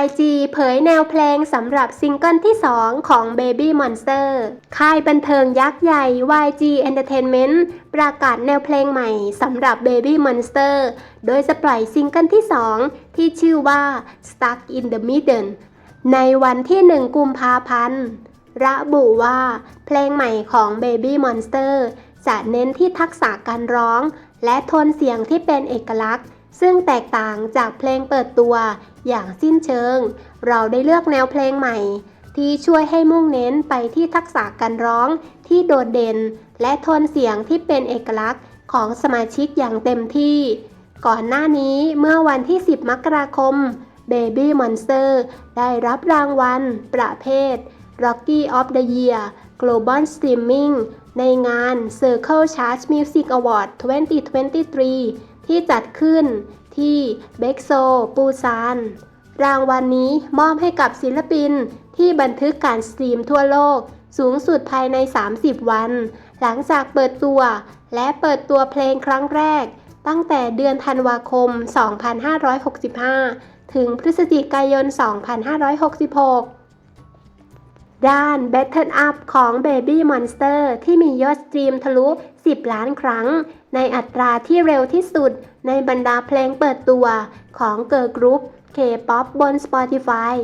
YG เผยแนวเพลงสำหรับซิงเกิลที่ 2 ของ Baby Monster ค่ายบันเทิงยักษ์ใหญ่ YG Entertainment ประกาศแนวเพลงใหม่สำหรับ Baby Monster โดยจะปล่อยซิงเกิลที่ 2 ที่ชื่อว่า Stuck in the Middle ในวันที่ 1 กุมภาพันธ์ ระบุว่าเพลงใหม่ของ Baby Monster จะเน้นที่ทักษะการร้อง และโทนเสียงที่เป็นเอกลักษณ์ ซึ่งแตกต่างจากเพลงเปิดตัวอย่างสิ้นเชิง เราได้เลือกแนวเพลงใหม่ ที่ช่วยให้มุ่งเน้นไปที่ทักษะการร้องที่โดดเด่น และโทนเสียงที่เป็นเอกลักษณ์ของสมาชิกอย่างเต็มที่ ก่อนหน้านี้เมื่อวันที่ 10 มกราคม Baby Monster ได้รับรางวัล ประเภท Rocky of the Year Global Streaming ในงาน Circle Chart Music Award 2023 ที่จัดขึ้นที่เบกโซปูซาน รางวัลนนี้มอบให้กับศิลปินที่บันทึกการสตรีมทั่วโลกสูงสุดภายใน 30 วัน หลังจากเปิดตัว และเปิดตัวเพลงครั้งแรก ตั้งแต่เดือนธันวาคม 2565 ถึงพฤศจิกายน 2566 ด้าน b a t t e r Up ของ Baby Monster ที่มียอดสตรีมทะลุ 10 ล้านครั้ง ในอัตราที่เร็วที่สุดในบรรดาเพลงเปิดตัวของเกิร์ลกรุ๊ป K-POP บน Spotify